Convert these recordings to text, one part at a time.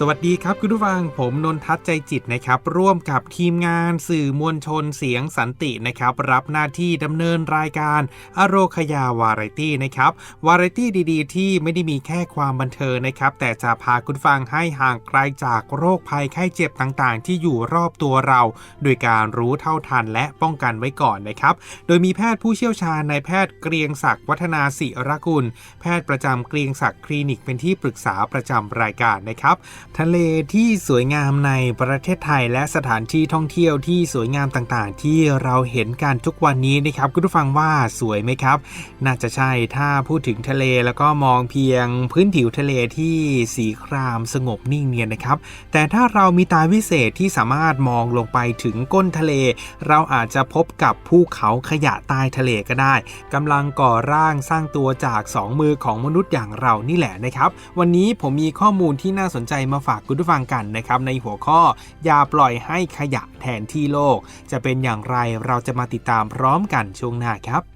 สวัสดีครับคุณผู้ฟังผมนนทัศน์ใจจิตนะครับ ร่วมกับทีมงานสื่อมวลชนเสียงสันตินะครับ รับหน้าที่ดำเนินรายการอโรคยาวาไรตี้นะครับ วาไรตี้ดีๆ ที่ไม่ได้มีแค่ความบันเทิงนะครับ แต่จะพาคุณฟังให้ห่างไกลจากโรคภัยไข้เจ็บต่างๆ ที่อยู่รอบตัวเรา โดยการรู้เท่าทันและป้องกันไว้ก่อนนะครับ โดยมีแพทย์ผู้เชี่ยวชาญนายแพทย์เกรียงศักดิ์วัฒนาศิรกุล แพทย์ประจำเกรียงศักดิ์คลินิกเป็นที่ปรึกษาประจำรายการนะครับ ทะเลที่สวยงามในประเทศไทยและสถานที่ท่องเที่ยวที่สวยงามต่างๆ ที่เราเห็นกันทุกวันนี้นะครับคุณผู้ฟังว่าสวยไหมครับ น่าจะใช่ถ้าพูดถึงทะเลแล้วก็มองเพียงพื้นผิวทะเลที่สีครามสงบนิ่งเนียนนะครับ แต่ถ้าเรามีตาวิเศษที่สามารถมองลงไปถึงก้นทะเล เราอาจจะพบกับภูเขาขยะใต้ทะเลก็ได้กำลังก่อร่างสร้างตัวจากสองมือของมนุษย์อย่างเรานี่แหละนะครับ วันนี้ผมมีข้อมูลที่น่าสนใจมาฝากคุณผู้ฟังกันนะครับในหัวข้อ อย่าปล่อยให้ขยะแทนที่โลก จะเป็นอย่างไรเราจะมาติดตามพร้อมกันช่วงหน้าครับ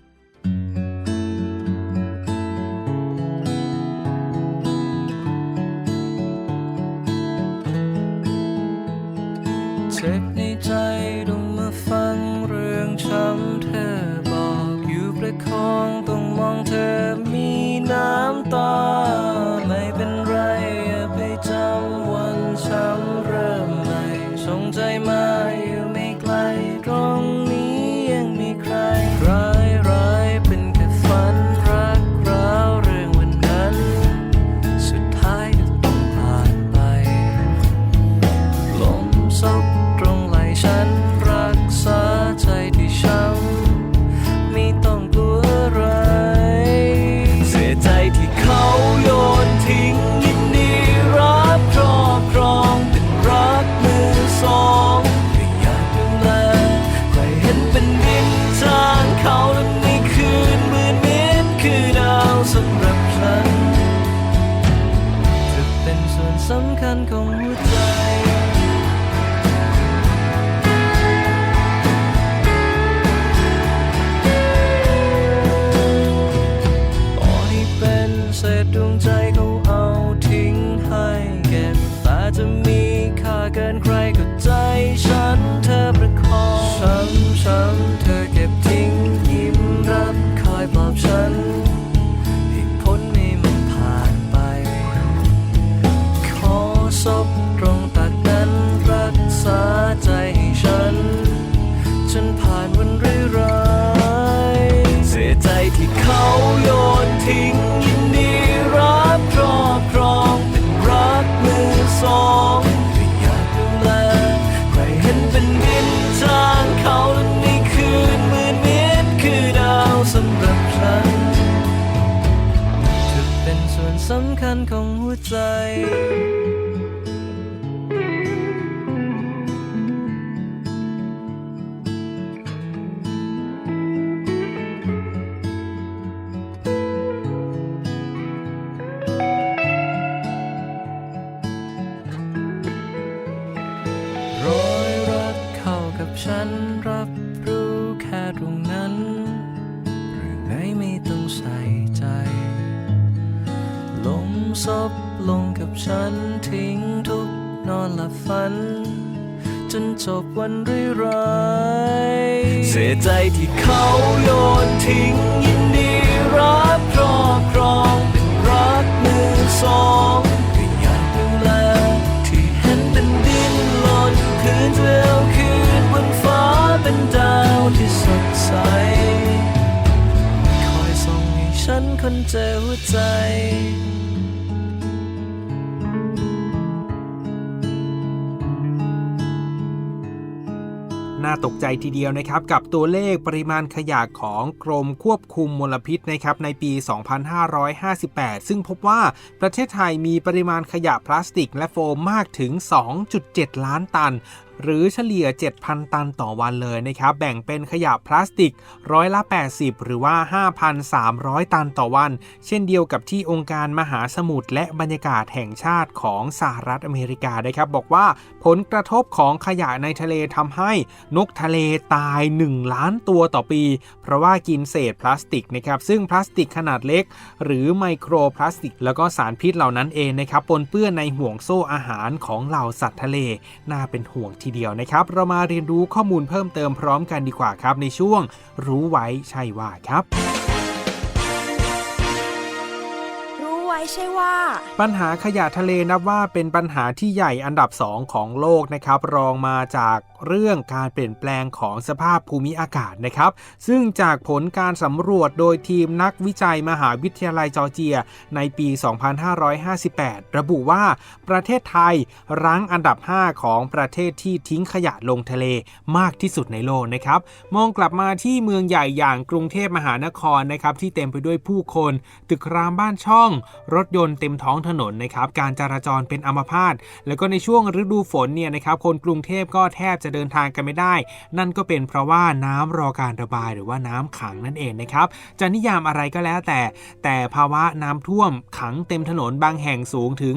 เขาโยนทิ้งยินดีรับครอบครองเป็นรักมือสองก็อยากดูแลใครเห็นเป็นดินทางเขาและในคืนมืดมิดคือดาวสำหรับฉันเธอเป็นส่วนสำคัญของหัวใจ ฉันทิ้งทุกนอนหลับฝัน จนจบวันร้ายๆเสียใจที่เขาโยนทิ้งยินดีรับครอบครองเป็นรักมือสองก็อยากดูแลที่เห็นเป็นดินหล่นคืนเธอเอาคืนบนฟ้าเป็นดาวที่สดใสคอยส่งให้ฉันคนเจอหัวใจ น่าตกใจทีเดียวนะครับกับตัวเลขปริมาณขยะของกรมควบคุมมลพิษนะครับในปี 2558 ซึ่งพบว่าประเทศไทยมีปริมาณขยะพลาสติกและโฟมมากถึง 2.7 ล้านตัน หรือเฉลี่ย 7,000 ตันต่อวันเลยนะครับแบ่งเป็นขยะพลาสติกร้อยละ 80 หรือว่า 5,300 ตันต่อวัน เช่นเดียวกับที่องค์การมหาสมุทรและบรรยากาศแห่งชาติของสหรัฐอเมริกานะครับบอกว่าผลกระทบของขยะในทะเลทำให้นกทะเลตาย 1 ล้านตัวต่อปี เพราะว่ากินเศษพลาสติกนะครับซึ่งพลาสติกขนาดเล็ก หรือไมโครพลาสติก แล้วก็สารพิษเหล่านั้นเองนะครับปนเปื้อนในห่วงโซ่อาหารของเหล่าสัตว์ทะเลน่าเป็นห่วงที่เดียวนะครับ เรามาเรียนรู้ข้อมูลเพิ่มเติมพร้อมกันดีกว่าครับ ในช่วงรู้ไว้ใช่ว่าครับ รู้ไว้ใช่ว่า ปัญหาขยะทะเลนับว่าเป็นปัญหาที่ใหญ่อันดับ2ของโลกนะครับ รองมาจาก เรื่องการเปลี่ยนแปลงของสภาพภูมิอากาศนะครับ ซึ่งจากผลการสำรวจโดยทีมนักวิจัยมหาวิทยาลัยจอร์เจีย ในปี 2558 ระบุว่าประเทศไทยรั้งอันดับ 5 ของประเทศที่ทิ้งขยะลงทะเลมากที่สุดในโลกนะครับ มองกลับมาที่เมืองใหญ่อย่างกรุงเทพมหานครนะครับที่เต็มไปด้วยผู้คน ตึกรามบ้านช่อง รถยนต์เต็มท้องถนนนะครับการจราจรเป็นอัมพาตแล้วก็ในช่วงฤดูฝนเนี่ยนะครับคนกรุงเทพก็แทบจะเดินทางกันไม่ได้ นั่นก็เป็นเพราะว่าน้ำรอการระบายหรือว่าน้ำขังนั่นเองนะครับ จะนิยามอะไรก็แล้วแต่ แต่ภาวะน้ำท่วมขังเต็มถนนบางแห่งสูงถึง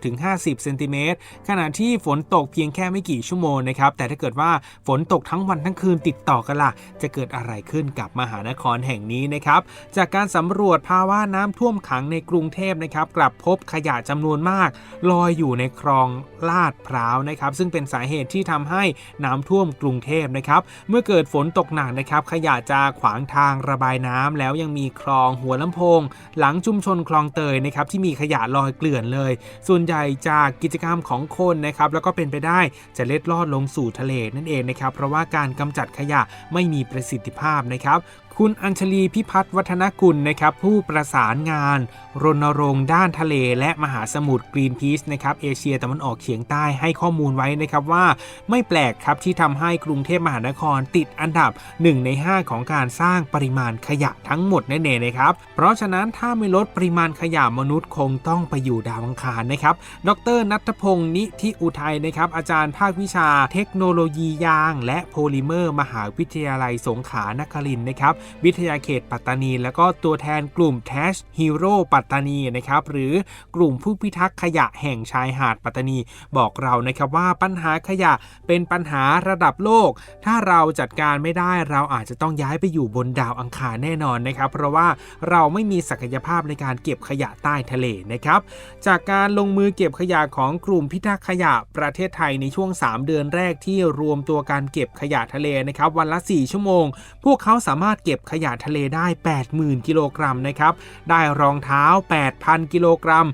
30-50เซนติเมตรขณะที่ฝนตกเพียงแค่ไม่กี่ชั่วโมงนะครับ แต่ถ้าเกิดว่าฝนตกทั้งวันทั้งคืนติดต่อกันล่ะ จะเกิดอะไรขึ้นกับมหานครแห่งนี้นะครับ จากการสำรวจภาวะน้ำท่วมขังในกรุงเทพนะครับ กลับพบขยะจำนวนมาก ลอยอยู่ในคลองลาดพร้าวนะครับ ซึ่งเป็นสาเหตุที่ทำให้น้ำท่วมกรุงเทพนะครับ เมื่อเกิดฝนตกหนักนะครับ ขยะจะขวางทางระบายน้ำแล้วยังมีคลองหัวลำโพง หลังชุมชนคลองเตยนะครับที่มีขยะลอยเกลื่อนเลย ส่วนใหญ่จากกิจกรรมของคนนะครับแล้วก็เป็นไปได้จะเล็ดลอดลงสู่ทะเลนั่นเองนะครับเพราะว่าการกำจัดขยะไม่มีประสิทธิภาพนะครับ คุณอัญชลีพิพัฒน์วัฒนกุลนะครับผู้ประสานงาน รณรงค์ด้านทะเล และมหาสมุทรกรีนพีซนะครับเอเชียตะวันออกเฉียงใต้ให้ข้อมูลไว้นะครับว่าไม่แปลกครับที่ทำให้กรุงเทพมหานครติดอันดับ 1 ใน 5 ของการสร้างปริมาณขยะทั้งหมดนั่นเองนะครับ เพราะฉะนั้นถ้าไม่ลดปริมาณขยะมนุษย์คงต้องไปอยู่ดาวอังคารนะครับ ดรนัทพงศ์นิธิอุทัยนะครับอาจารย์ภาควิชาเทคโนโลยียาง และโพลิเมอร์ มหาวิทยาลัยสงขลานครินนะครับวิทยาเขตปัตตานี แล้วก็ตัวแทนกลุ่ม t a s h Hero ปัตตานีนะครับหรือกลุ่มผู้พิทักษ์ขยะแห่งชายหาดปัตตานี บอกเรานะครับว่าปัญหาขยะเป็นปัญหาระดับโลก ถ้าเราจัดการไม่ได้เราอาจจะต้องย้ายไปอยู่บนดาวอังคารแน่นอนนะครับ เพราะว่าเราไม่มีศักยภาพในการเก็บขยะใต้ทะเลนะครับ จากการลงมือเก็บขยะของกลุ่มพิทักษ์ขยะประเทศไทยในช่วง 3 เดือนแรกที่รวมตัวการเก็บขยะทะเลนะครับวันละ 4 ชั่วโมง พวกเขาสามารถเก็บขยะทะเลได้ 80,000 กิโลกรัมนะครับ ได้รองเท้า 8,000 กิโลกรัม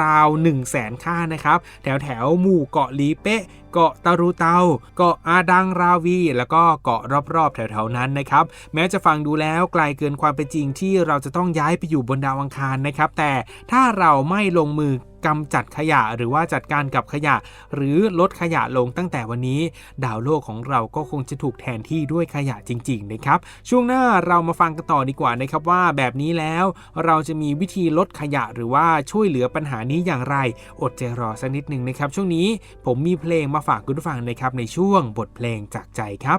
ราวๆ1 0 0 0 0แสนค่านะครับ แถวแถวๆหมู่เกาะลีเป๊ะ เกาะตารูเตา เกาะอาดังราวี แล้วก็เกาะรอบๆแถวๆนั้นนะครับ แม้จะฟังดูแล้วไกลเกินความเป็นจริงที่เราจะต้องย้ายไปอยู่บนดาวอังคารนะครับ แต่ถ้าเราไม่ลงมือกำจัดขยะหรือว่าจัดการกับขยะ หรือลดขยะลงตั้งแต่วันนี้ ดาวโลกของเราก็คงจะถูกแทนที่ด้วยขยะจริง ๆ นะครับ ช่วงหน้าเรามาฟังกันต่อดีกว่านะครับว่าแบบนี้แล้วเราจะมีวิธีลดขยะหรือว่าช่วยเหลือปัญหานี้อย่างไร อดใจรอสักนิดหนึ่งนะครับ ช่วงนี้ผมมีเพลงมาฝากคุณผู้ฟังนะครับในช่วงบทเพลงจากใจครับ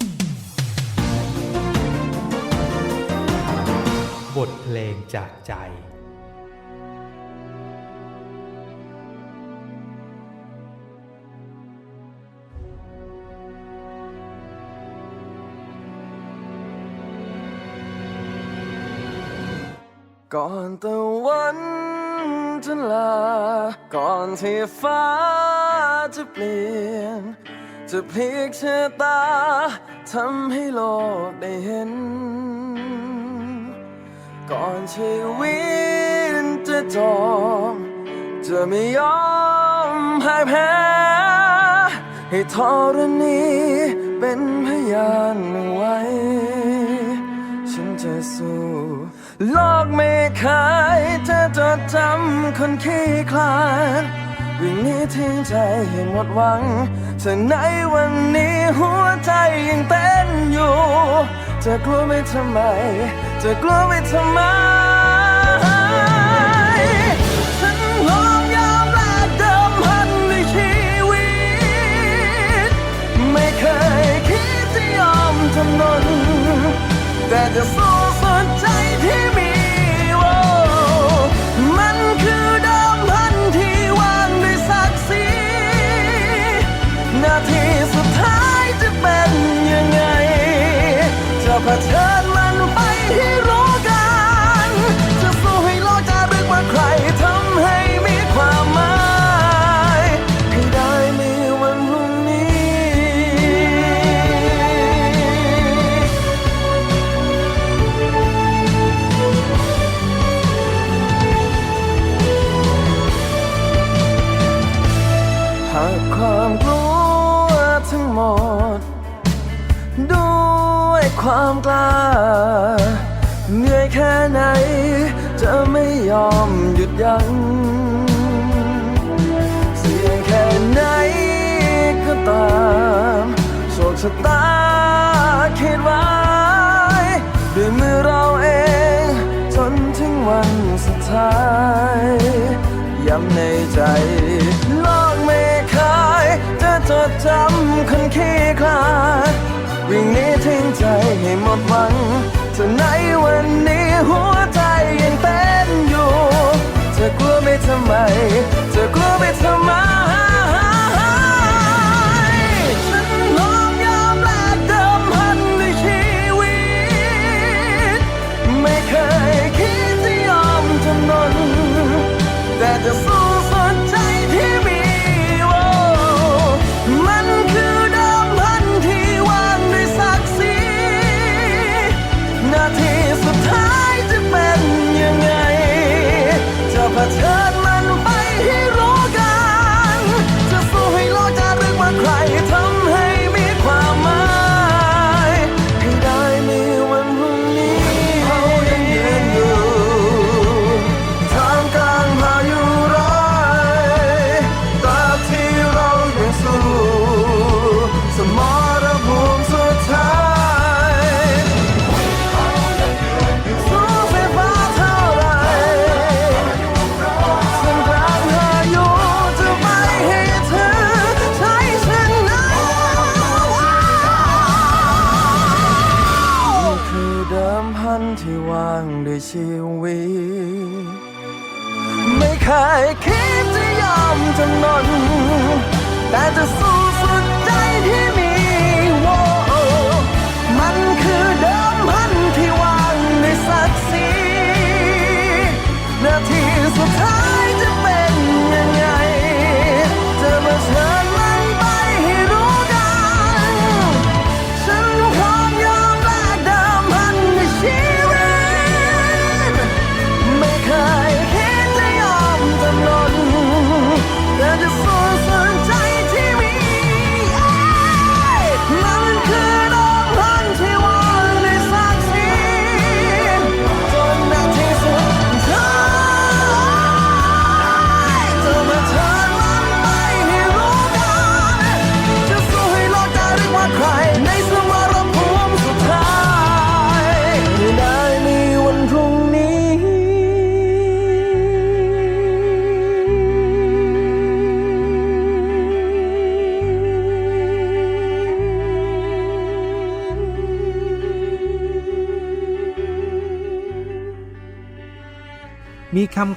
บทเพลงจากใจก่อนตะวัน จะลา ก่อนที่ฟ้าจะเปลี่ยน จะพลิกชะตาทำให้โลกได้เห็น ก่อนชีวิตจะจบจะไม่ยอมพ่ายแพ้ให้ธรณีเป็นพยานไว้ ฉันจะสู้โลกไม่เคยจ ดจำคนขี้คลาดวิ่งหนี้ทิ้งใจให้หมดหวังแต่ในวันนี้หัวใจยังเต้นอยู่จะกลัวไม่ทำไมจะกลัวไม่ทำไมฉันพร้อมยอมแลกเดิมพันในชีวิต ไม่เคยคิดจะยอมจำนนแต่จะสู้ จะเผชิญมันไปใชะตาคิดไว้ด้วยมือเราเอง จนถึงวันสุดท้าย ย้ำในใจโลกไม่เคยจะจดจำคนขี้คลาดวิ่งหนี้ทิ้งใจให้หมดหวังจะในวันนี้หัวใจยังเต้นอยู่ จะกลัวไม่ทำไม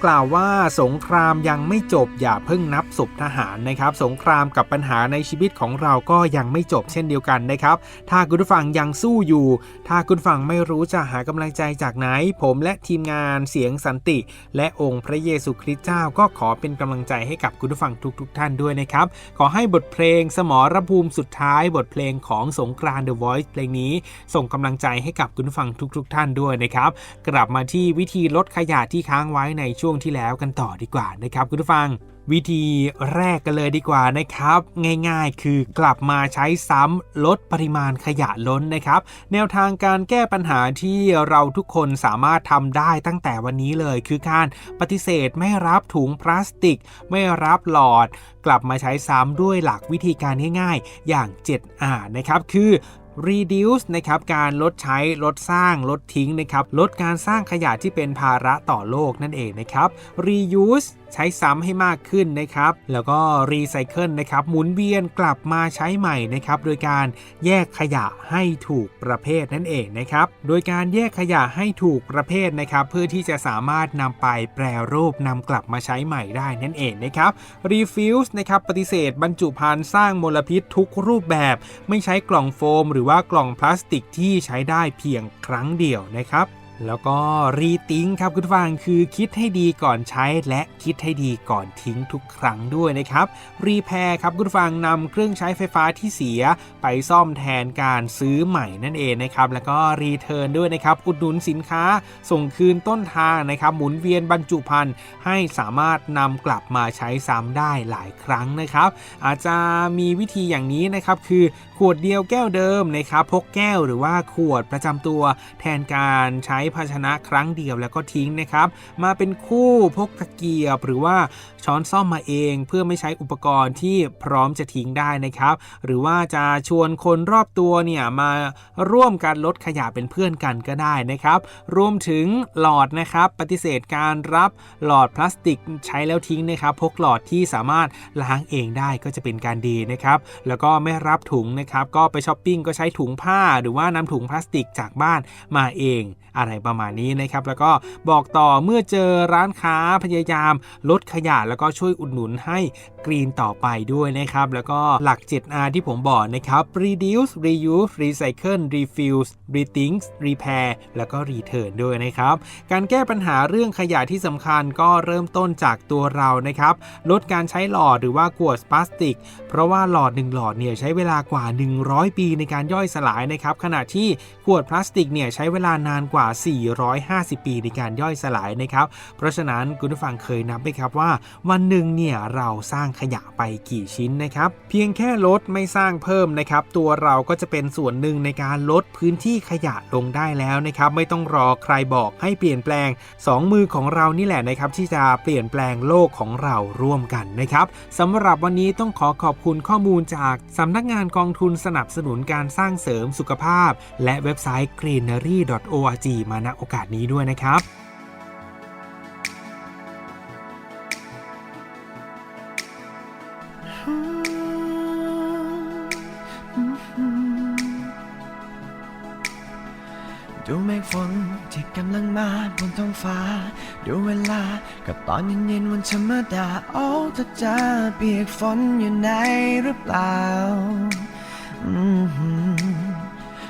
กล่าวว่าสงครามยังไม่จบอย่าเพิ่งนับศพทหารนะครับ สงครามกับปัญหาในชีวิตของเราก็ยังไม่จบเช่นเดียวกันนะครับ ถ้าคุณผู้ฟังยังสู้อยู่ ถ้าคุณฟังไม่รู้จะหากำลังใจจากไหน ผมและทีมงานเสียงสันติ และองค์พระเยซูคริสต์เจ้าก็ขอเป็นกำลังใจให้กับคุณผู้ฟังทุกๆทท่านด้วยนะครับ ขอให้บทเพลงสมรภูมิสุดท้าย บทเพลงของสงกรานต์ The Voice เพลงนี้ ส่งกำลังใจให้กับคุณผู้ฟังทุกๆทท่านด้วยนะครับ กลับมาที่วิธีลดขยะที่ค้างไว้ในช่วงที่แล้วกันต่อดีกว่านะครับคุณผู้ฟัง วิธีแรกกันเลยดีกว่านะครับ ง่ายๆ คือกลับมาใช้ซ้ำลดปริมาณขยะล้นนะครับ แนวทางการแก้ปัญหาที่เราทุกคนสามารถทำได้ตั้งแต่วันนี้เลย คือการปฏิเสธไม่รับถุงพลาสติก ไม่รับหลอด กลับมาใช้ซ้ำด้วยหลักวิธีการง่าย ๆ อย่าง 7R นะครับ คือ reduce นะครับการลดใช้ลดสร้างลดทิ้งนะครับลดการสร้างขยะที่เป็นภาระต่อโลกนั่นเองนะครับ reuse ใช้ซ้ำให้มากขึ้นนะครับ แล้วก็รีไซเคิลนะครับหมุนเวียนกลับมาใช้ใหม่นะครับโดยการแยกขยะให้ถูกประเภทนั่นเองนะครับโดยการแยกขยะให้ถูกประเภทนะครับเพื่อที่จะสามารถนำไปแปรรูปนำกลับมาใช้ใหม่ได้นั่นเองนะครับ Refuse นะครับปฏิเสธบรรจุภัณฑ์สร้างมลพิษทุกรูปแบบ ไม่ใช้กล่องโฟม หรือว่ากล่องพลาสติกที่ใช้ได้เพียงครั้งเดียวนะครับ แล้วก็รีติ้งครับคุณฟังคือคิดให้ดีก่อนใช้และคิดให้ดีก่อนทิ้งทุกครั้งด้วยนะครับรีแพร์ครับคุณฟังนำเครื่องใช้ไฟฟ้าที่เสียไปซ่อมแทนการซื้อใหม่นั่นเองนะครับแล้วก็รีเทิร์นด้วยนะครับอุดหนุนสินค้าส่งคืนต้นทางนะครับหมุนเวียนบรรจุภัณฑ์ให้สามารถนำกลับมาใช้ซ้ำได้หลายครั้งนะครับ อาจจะมีวิธีอย่างนี้นะครับคือขวดเดียวแก้วเดิมนะครับพกแก้วหรือว่าขวดประจำตัว แทนการใช้ภาชนะครั้งเดียวแล้วก็ทิ้งนะครับ มาเป็นคู่พกตะเกียบหรือว่าช้อนซ่อมมาเอง เพื่อไม่ใช้อุปกรณ์ที่พร้อมจะทิ้งได้นะครับ หรือว่าจะชวนคนรอบตัวเนี่ยมาร่วมกันลดขยะเป็นเพื่อนกันก็ได้นะครับ รวมถึงหลอดนะครับปฏิเสธการรับหลอดพลาสติกใช้แล้วทิ้งนะครับ พกหลอดที่สามารถล้างเองได้ก็จะเป็นการดีนะครับ แล้วก็ไม่รับถุงนะครับก็ไปช้อปปิ้งก็ใช้ถุงผ้าหรือว่านำถุงพลาสติกจากบ้านมาเองอะไรประมาณนี้นะครับ แล้วก็บอกต่อเมื่อเจอร้านค้าพยายามลดขยะแล้วก็ช่วยอุดหนุนให้กรีนต่อไปด้วยนะครับ แล้วก็หลัก 7R ที่ผมบอกนะครับ reduce reuse recycle refuse rethink repair แล้วก็ return ด้วยนะครับ การแก้ปัญหาเรื่องขยะที่สำคัญก็เริ่มต้นจากตัวเรานะครับ ลดการใช้หลอดหรือว่าขวดพลาสติก เพราะว่าหลอด1หลอดเนี่ยใช้เวลากว่า100 ปีในการย่อยสลายนะครับขณะที่ขวดพลาสติกเนี่ยใช้เวลานานกว่า 450 ปีในการย่อยสลายนะครับเพราะฉะนั้นคุณผู้ฟังเคยนับไหมครับว่า วันหนึ่งเนี่ยเราสร้างขยะไปกี่ชิ้นนะครับเพียงแค่ลดไม่สร้างเพิ่มนะครับตัวเราก็จะเป็นส่วนหนึ่งในการลดพื้นที่ขยะลงได้แล้วนะครับไม่ต้องรอใครบอกให้เปลี่ยนแปลง 2 มือของเรานี่แหละนะครับที่จะเปลี่ยนแปลงโลกของเราร่วมกันนะครับสำหรับวันนี้ต้องขอขอบคุณข้อมูลจากสำนักงานกองทุนสนับสนุนการสร้างเสริมสุขภาพ และเว็บไซต์ greenery.org มาณโอกาสนี้ด้วยนะครับดูเมฆฝนที่กำลังมาบนท้องฟ้า ดูเวลากับตอนเย็นๆวันธรรมดา โอ้ถ้าจะเปียกฝนอยู่ไหนหรือเปล่า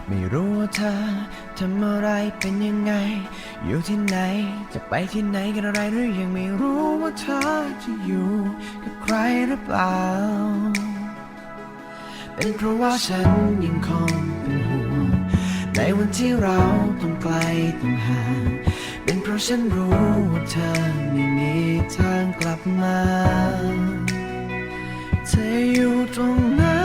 ไม่รู้ว่าเธอทำอะไรเป็นยังไง อยู่ที่ไหน จะไปที่ไหนกันอะไรหรือยังไม่รู้ว่าเธอจะอยู่กับใครหรือเปล่า เป็นเพราะว่าฉันยังคงเป็นห่วงในวันที่เราต้องไกลต้องห่าง เป็นเพราะฉันรู้ว่าเธอไม่มีทางกลับมา เธออยู่ตรงนั้น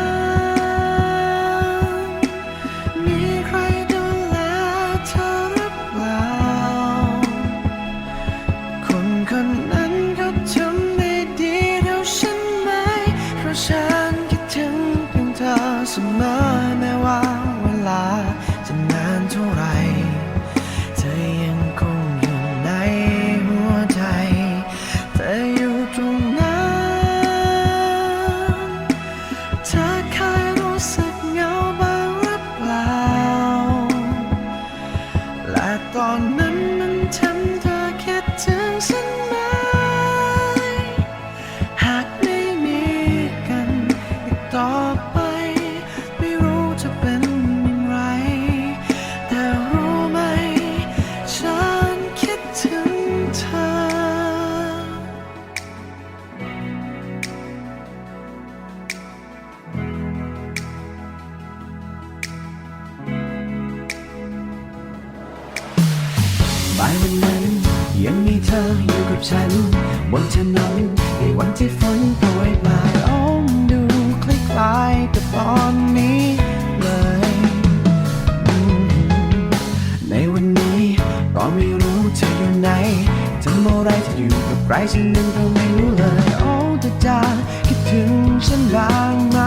ฉันยังก็ไม่รู้เลยโอ้จะจะคิดถึงฉันบ้างไหม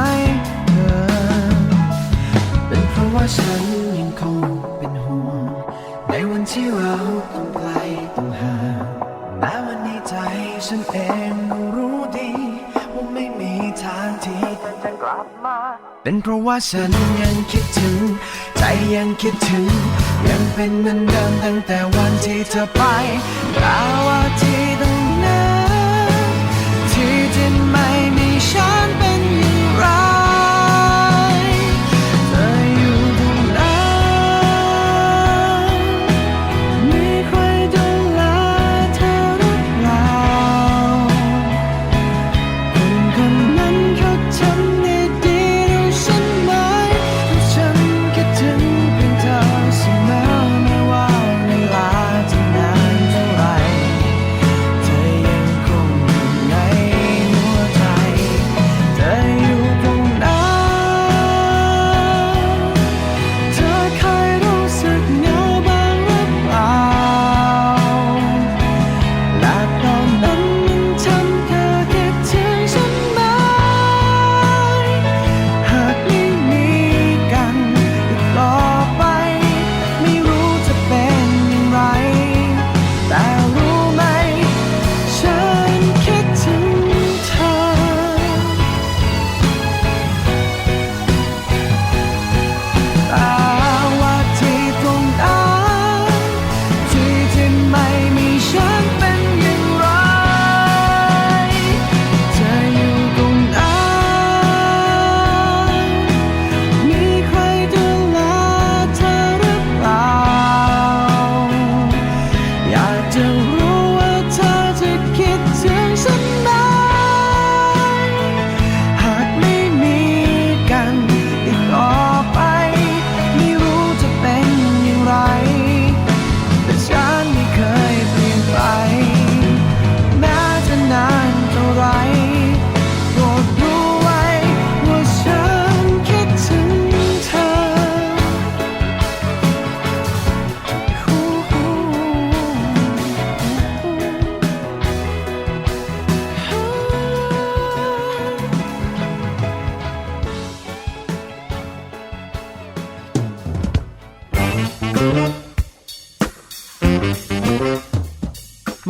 เธอเป็นเพราะว่าฉันยังคงเป็นห่วงในวันที่เราต้องไกลต้องห่างแม้วันนี้ใจฉันเองรู้ดีว่าไม่มีทางที่เธอจะกลับมาเป็นเพราะว่าฉันยังคิดถึง ใจยังคิดถึง ยังเป็นเหมือนเดิมตั้งแต่วันที่เธอไปแต่ว่าที่ ฉันเป็นอย่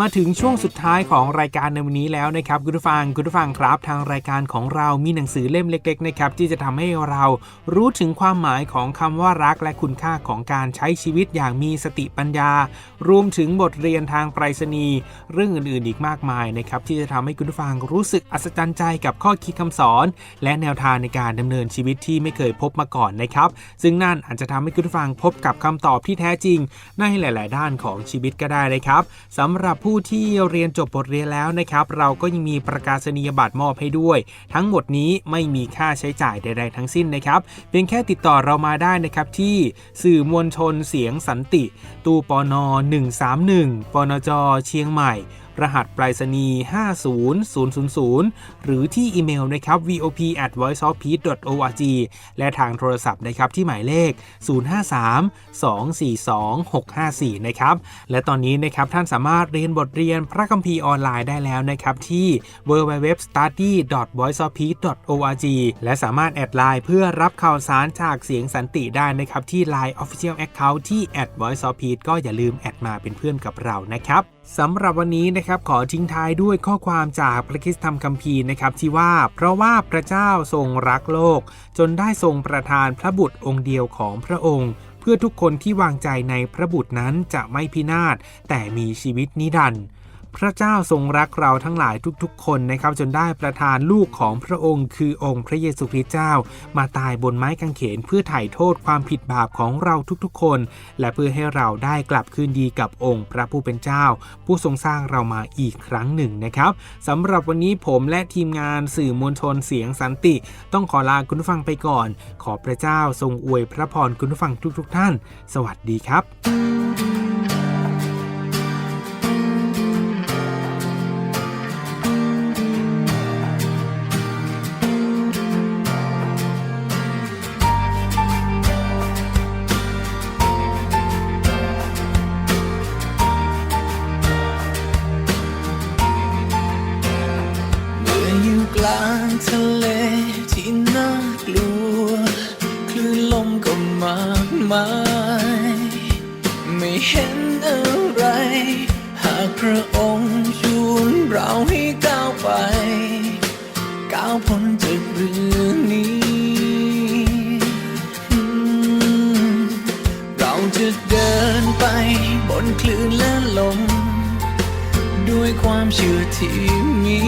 มาถึงช่วงสุดท้ายของรายการในวันนี้แล้วนะครับคุณผู้ฟังคุณผู้ฟังครับ ทางรายการของเรามีหนังสือเล่มเล็กๆนะครับที่จะทำให้เรารู้ถึงความหมายของคำว่ารักและคุณค่าของการใช้ชีวิตอย่างมีสติปัญญา รวมถึงบทเรียนทางไปรษณีย์เรื่องอื่นๆ อีกมากมายนะครับที่จะทำให้คุณผู้ฟังรู้สึกอัศจรรย์ใจกับข้อคิดคำสอน และแนวทางในการดำเนินชีวิตที่ไม่เคยพบมาก่อนนะครับ ซึ่งนั่นอาจจะทำให้คุณผู้ฟังพบกับคำตอบที่แท้จริง ในหลาย ๆ ด้านของชีวิตก็ได้นะครับสำหรับผูู้้ที่เรียนจบบทเรียนแล้วนะครับ เราก็ยังมีประกาศนียบัตรมอบให้ด้วย ทั้งหมดนี้ไม่มีค่าใช้จ่ายใด ๆ ทั้งสิ้นนะครับเพียงแค่ติดต่อเรามาได้นะครับที่สื่อมวลชนเสียงสันติ ตู้ปน131ปนจเชียงใหม่รหัสไปรษณีย์ 50000 หรือที่อีเมลนะครับ vop at voiceofpeace org และทางโทรศัพท์นะครับที่หมายเลข 053 242 654 นะครับ และตอนนี้นะครับท่านสามารถเรียนบทเรียนพระคัมภีร์ออนไลน์ได้แล้วนะครับที่ www.study.voiceofpeace.org และสามารถแอดไลน์เพื่อรับข่าวสารจากเสียงสันติได้นะครับที่ Line Official Account ที่ @voiceofpeace ก็อย่าลืมแอดมาเป็นเพื่อนกับเรานะครับสำหรับวันนี้นะครับขอทิ้งท้ายด้วยข้อความจากพระคิสธรรมคัมภีร์นะครับที่ว่าเพราะว่าพระเจ้าทรงรักโลก จนได้ทรงประทานพระบุตรองค์เดียวของพระองค์ เพื่อทุกคนที่วางใจในพระบุตรนั้นจะไม่พินาศแต่มีชีวิตนิรันดร์ พระเจ้าทรงรักเราทั้งหลายทุกๆ คนนะครับจนได้ประทานลูกของพระองค์คือองค์พระเยซูคริสต์เจ้า มาตายบนไม้กางเขนเพื่อไถ่โทษความผิดบาปของเราทุกๆ คน และเพื่อให้เราได้กลับคืนดีกับองค์พระผู้เป็นเจ้า ผู้ทรงสร้างเรามาอีกครั้งหนึ่งนะครับสำหรับวันนี้ผมและทีมงานสื่อมวลชนเสียงสันติ ต้องขอลาคุณผู้ฟังไปก่อน ขอพระเจ้าทรงอวยพระพรคุณผู้ฟังทุกๆ ท่าน สวัสดีครับ เชื่อที่มี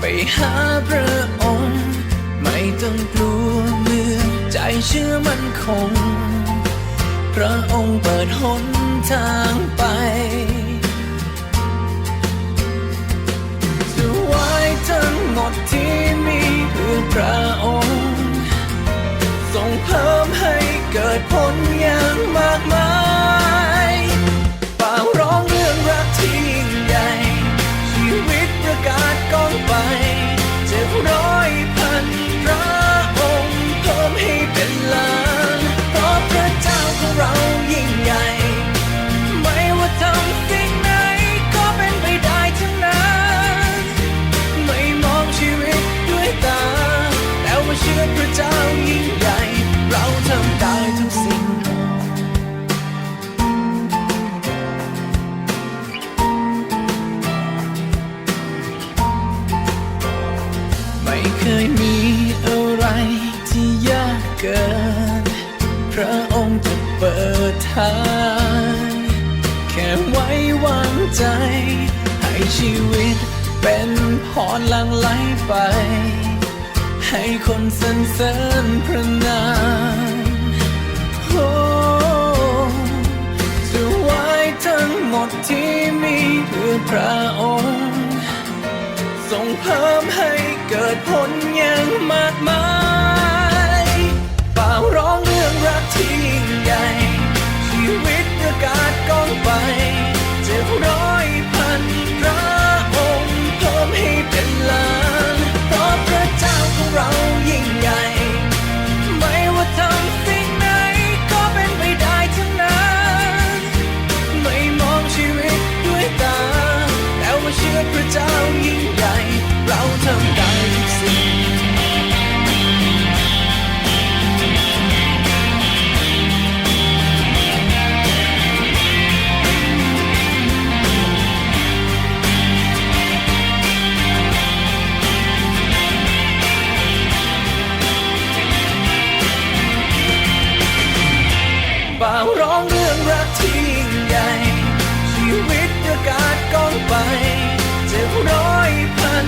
ไปหาพระองค์ ไม่ต้องกลัวเมื่อใจเชื่อมันคง พระองค์เปิดหนทางไปจะวายทั้งหมดที่มีเพื่อพระองค์ ทรงเพิ่มให้เกิด สรรเสริญพระนามโอ้จะไว้ทั้งหมดที่มีเพื่อพระองค์ส่งเพิ่มให้เกิดผลอย่างมากมายป่าร้องเรื่องรักที่ยิ่งใหญ่ ชีวิตประกาศก้องไปเจ็ร้อยพันพระองค์พร้อมให้เป็นล้านเพราะพระเจ้าของเรา กาสก้องไปเจ็บร้อยพัน